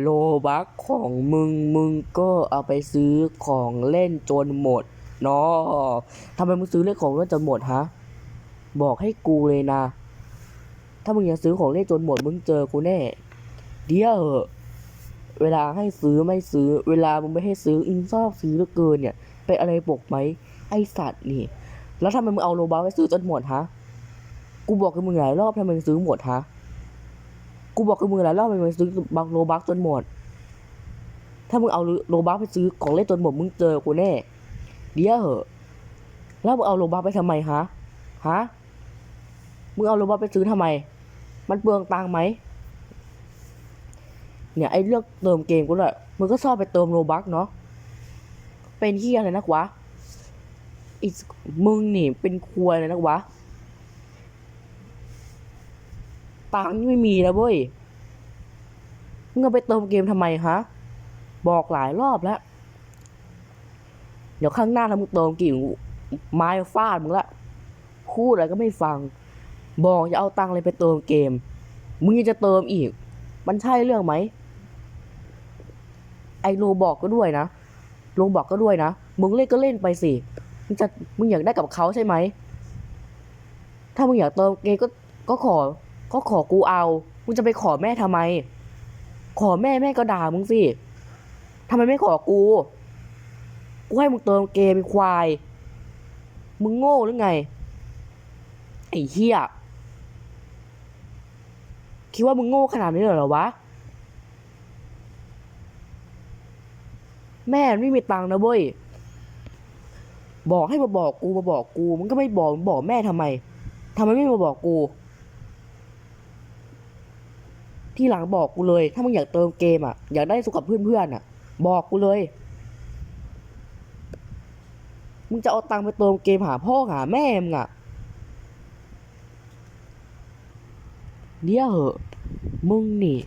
โลบักของมึงมึงก็เอาไปซื้อของเล่นจนหมดเนาะทำไมมึงซื้อเล่นของเล่นจนหมดฮะ บอกให้กูเลยนะ ถ้ามึงยังซื้อของเล่นจนหมดมึงเจอกูแน่ เดี๋ยวเหอะเวลาให้ซื้อไม่ซื้อ เวลามึงไม่ให้ซื้ออิงชอบซื้อเหลือเกินเนี่ย เป็นอะไรปกไหมไอสัตว์นี่ แล้วทำไมมึงเอาโลบักไปซื้อจนหมดฮะ กูบอกกับมึงหลายรอบทำไมมึงซื้อหมดฮะ กูบอกกับมึงหลายรอบไมมึงซื้อบักโลบักจนหมด ถ้ามึงเอาโลบักไปซื้อของเล่นจนหมดมึงเจอกูแน่ เดี๋ยวเหอะแล้วมึงเอาโลบักไปทำไมฮะฮะมึงเอาโลบักไปซื้อทำไม มันเปลืองตังค์ไหมเนี่ยไอ้เรื่องเติมเกมกูเลยมึงก็ชอบไปเติมโลบักเนาะเป็นเฮียอะไรนักวะอีมึงนี่เป็นควยเลยนักวะ ตังค์นี่ไม่มีแล้วเว้ยมึงเอาไปเติมเกมทำไมฮะ บอกหลายรอบแล้ว เดี๋ยวข้างหน้าถ้ามึงเติมกี่ไม้ฟาดมึงละพูดอะไรก็ไม่ฟัง บอกจะเอาตังค์อะไรไปเติมเกม มึงยังจะเติมอีก มันใช่เรื่องไหม ไอโลบอกก็ด้วยนะโลบอกก็ด้วยนะ มึงเล่นก็เล่นไปสิ มึงจะ มึงอยากได้กับเขาใช่ไหม ถ้ามึงอยากเติมเกมก็ ก็ขอ ก็ขอกูเอามึงจะไปขอแม่ทำไม ขอแม่แม่ก็ด่ามึงสิทำไมไม่ขอกู กูให้มึงเติมเกมควาย มึงโง่หรือไง ไอ้เหี้ย คิดว่ามึงโง่ขนาดนี้เหรอวะ แม่ไม่มีตังค์นะเว้ย บอกให้มาบอกกูมาบอกกู มึงก็ไม่บอกบอกแม่ทำไมทำไมไม่มาบอกกู ที่หลังบอกกูเลย ถ้ามึงอยากเติมเกมอะ อยากได้สุขกับเพื่อนๆอะ บอกกูเลย มึงจะเอาตังค์ไปเติมเกมหาพ่อหาแม่มึงอะเดี๋ยวเหอะมึงนี่